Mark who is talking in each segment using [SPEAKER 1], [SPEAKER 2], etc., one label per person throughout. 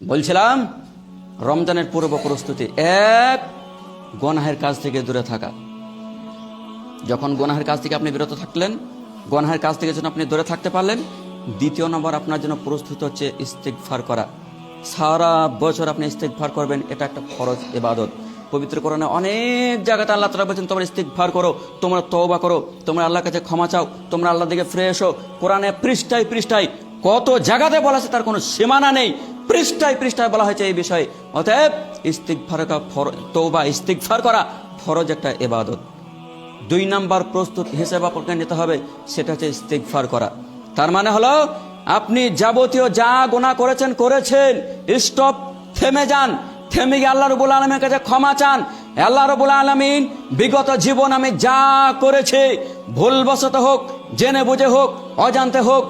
[SPEAKER 1] বলছিলাম, রমজানের পূর্ব প্রস্তুতি এক, গনাহের কাজ থেকে দূরে থাকা। যখন গনাহের কাজ থেকে আপনি বিরত থাকলেন, গনাহের কাজ থেকে যখন আপনি দূরে থাকতে পারলেন, দ্বিতীয় নম্বর আপনার জন্য প্রস্তুত হচ্ছে ইস্তেকফার করা। সারা বছর আপনি ইস্তেকফার করবেন, এটা একটা ফরজ এবাদত পবিত্র কোরআনে অনেক জায়গাতে আল্লাহ তালা বলছেন, তোমরা ইস্তেকফার করো, তোমরা তওবা করো, তোমরা আল্লাহর কাছে ক্ষমা চাও, তোমরা আল্লাহ দিকে ফিরে এসো কোরআনে পৃষ্ঠায় পৃষ্ঠায় কত জায়গাতে বলা আছে, তার কোনো সীমানা নেই। পৃষ্ঠায় পৃষ্ঠায় বলা হয়েছে এই বিষয়ে। অতএব ইস্তিকফার তৌবা ইস্তিকফার করা ফরজ একটা এবাদত দুই নাম্বার প্রস্তুত হিসেবে আপনাকে নিতে হবে, সেটা হচ্ছে ইস্তিকফার করা। তার মানে হলো, আপনি যাবতীয় যা গোনা করেছেন করেছেন স্টপ থেমে যান। থেমে গিয়ে আল্লাহ রবুল আলমের কাছে ক্ষমা চান। আল্লাহ রবুল আলমিন, বিগত জীবন আমি যা করেছি, ভুলবশত হোক, জেনে বুঝে হোক, অজান্তে হোক,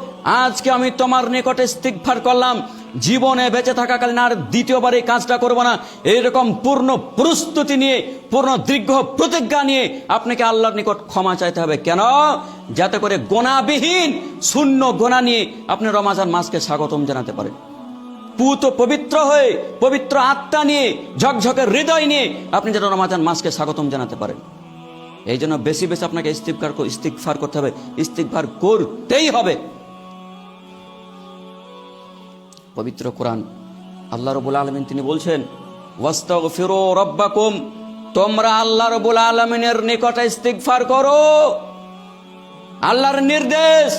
[SPEAKER 1] আজকে আমি তোমার নিকটে ইস্তিকফার করলাম। জীবনে বেঁচে থাকাকালীন আর দ্বিতীয়বার এই কাজটা করব না। এইরকম পূর্ণ প্রস্তুতি নিয়ে, পূর্ণ দীর্ঘ প্রতিজ্ঞা নিয়ে আপনাকে আল্লাহর নিকট ক্ষমা চাইতে হবে। কেন? যাতে করে গোনাবিহীন, শূন্য গোনা নিয়ে আপনি রমাজান মাসকে স্বাগতম জানাতে পারেন। পুত পবিত্র হয়ে, পবিত্র আত্মা নিয়ে ঝকঝকের হৃদয় নিয়ে আপনি যেন রমাজান মাসকে স্বাগতম জানাতে পারেন। এই জন্য বেশি বেশি আপনাকে ইস্তিকফার ইস্তিকফার করতে হবে। ইস্তিকফার করতেই হবে। পবিত্র কোরআন। আল্লাহ রবুল আলমিন তিনি বলছেন ফিরো রব্বাকুম, তোমরা আল্লাহ রবুল আলমিনের নিকটে ইস্তিগফার করো। আল্লাহর নির্দেশ।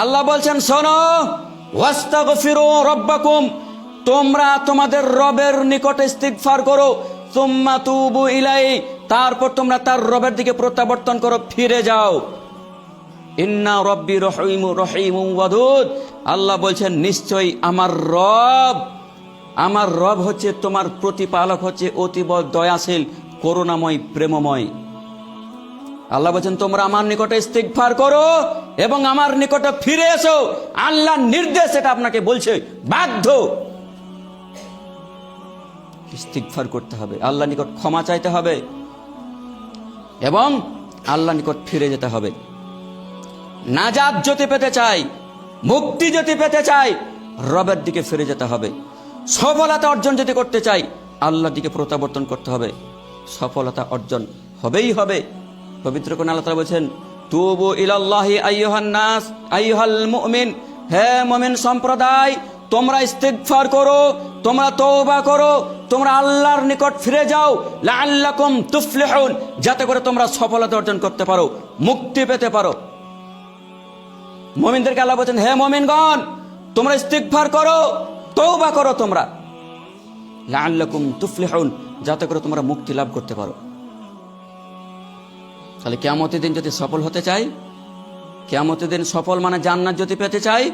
[SPEAKER 1] আল্লাহ বলছেন, শোনো ফিরো রব্বাকুম, তোমরা তোমাদের রবের নিকটে ইস্তিগফার করো। তুম্মা তুবু ইলাই তারপর তোমরা তার রবের দিকে প্রত্যাবর্তন করো, ফিরে যাও। ইন্না রব্বি রহিমু রহিমু ওয়াদুদ। আল্লাহ বলছেন, নিশ্চয়ই আমার রব আমার রব হচ্ছে তোমার প্রতিপালক, হচ্ছে অতীব দয়াশীল, করুণাময়, প্রেমময়। আল্লাহ বলছেন, তোমরা আমার নিকটে ইস্তিগফার করো এবং আমার নিকটে ফিরে এসো। আল্লাহর নির্দেশ এটা আপনাকে বলছে, বাধ্য। ইস্তিগফার করতে হবে, আল্লাহ নিকট ক্ষমা চাইতে হবে এবং আল্লাহ নিকট ফিরে যেতে হবে। নাজাদ যদি পেতে চাই, মুক্তি যদি পেতে চাই, রবের দিকে ফিরে যেতে হবে। সফলতা অর্জন যদি করতে চাই, আল্লাহর দিকে প্রত্যাবর্তন করতে হবে। সফলতা অর্জন হবেই হবে। পবিত্র কোন আল্লাহ তাআলা বলছেন, তুবু ইলাল্লাহি আইয়ুহান নাস, আইয়ুহাল মুমিন। হে মুমিন সম্প্রদায়, তোমরা ইস্তিগফার করো, তোমরা তওবা করো, তোমরা আল্লাহর নিকট ফিরে যাও। লাআল্লাকুম তুফলিহুন, যাতে করে তোমরা সফলতা অর্জন করতে পারো, মুক্তি পেতে পারো। মমিনদেরকে আল্লাহ বলছেন, হে মমিনগণ, তোমরা ইস্তিগফার করো, তওবা করো তোমরা। লাআল্লাকুম তুফলিহুন, যাতে করে তোমরা মুক্তি লাভ করতে পারো। তাহলে কেয়ামতের দিন যদি সফল হতে চাই, কেয়ামতের দিন সফল মানে জান্নাত যদি পেতে চাই,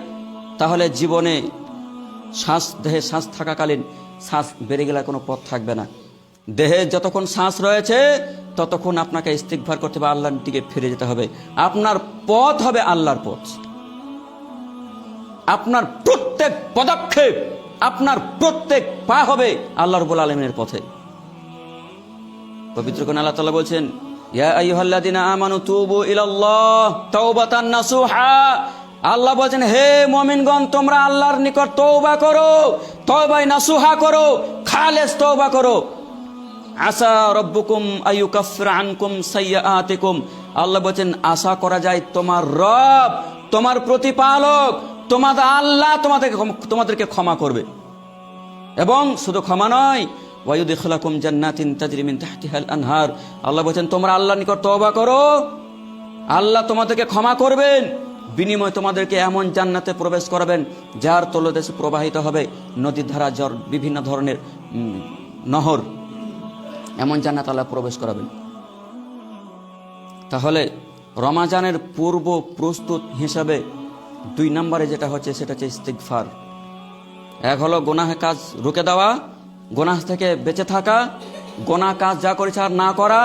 [SPEAKER 1] তাহলে জীবনে শ্বাস, দেহে শ্বাস থাকাকালীন শ্বাস বেড়ে গেলে কোনো পথ থাকবে না। দেহে যতক্ষণ শ্বাস রয়েছে, ততক্ষণ আপনাকে ইস্তিকভার করতে হবে, আল্লাহর দিকে ফিরে যেতে হবে। আপনার পথ হবে আল্লাহর পথ। আপনার প্রত্যেক পদক্ষেপ, আপনার প্রত্যেক পা হবে আল্লাহ রবুল আলমিনের পথে। পবিত্র কোন আল্লাহ তাআলা বলছেন তুবু আল্লাহ বলছেন, হে মুমিনগণ, তোমরা আল্লাহর নিকট তওবা করো তওবাই নাসুহা করো, খালেস তওবা করো। আসা রব্বুকুম আইয়ুকাফির আনকুম সাইয়্যাতিকুম। আল্লাহ বলছেন, আশা করা যায় তোমার রব, তোমার প্রতিপালক তোমাদের আল্লাহ তোমাদেরকে তোমাদেরকে ক্ষমা করবে। এবং শুধু ক্ষমা নয়, ওয়ায়ুদিখলাকুম জান্নাতিন তাজরি মিন তাহতিহাল আনহার। আল্লাহ বলেন তোমরা আল্লাহর নিকট তওবা করো। আল্লাহ তোমাদেরকে ক্ষমা করবেন। বিনিময় তোমাদেরকে এমন জান্নাতে প্রবেশ করাবেন, যার তলদেশে প্রবাহিত হবে নদীর ধারা জ্বর বিভিন্ন ধরনের নহর। এমন জান্নাত আল্লাহ প্রবেশ করাবেন। তাহলে রমাজানের পূর্ব প্রস্তুত হিসাবে দুই নম্বরে যেটা হচ্ছে, সেটা হচ্ছে ইস্তিগফার। এক হলো গোনাহ কাজ রুকে দেওয়া, গোনাহ থেকে বেঁচে থাকা গোনা কাজ যা করেছে আর না করা,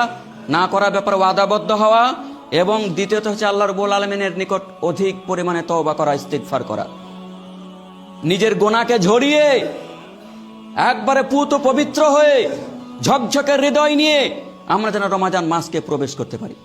[SPEAKER 1] না করার ব্যাপারে ওয়াদাবদ্ধ হওয়া এবং দ্বিতীয়ত হচ্ছে আল্লাহ রবুল আলমিনের নিকট অধিক পরিমাণে তওবা করা, ইস্তিগফার করা। নিজের গোনাকে ঝরিয়ে, একবারে পুত পবিত্র হয়ে ঝকঝকের হৃদয় নিয়ে আমরা যেন রমাজান মাসকে প্রবেশ করতে পারি।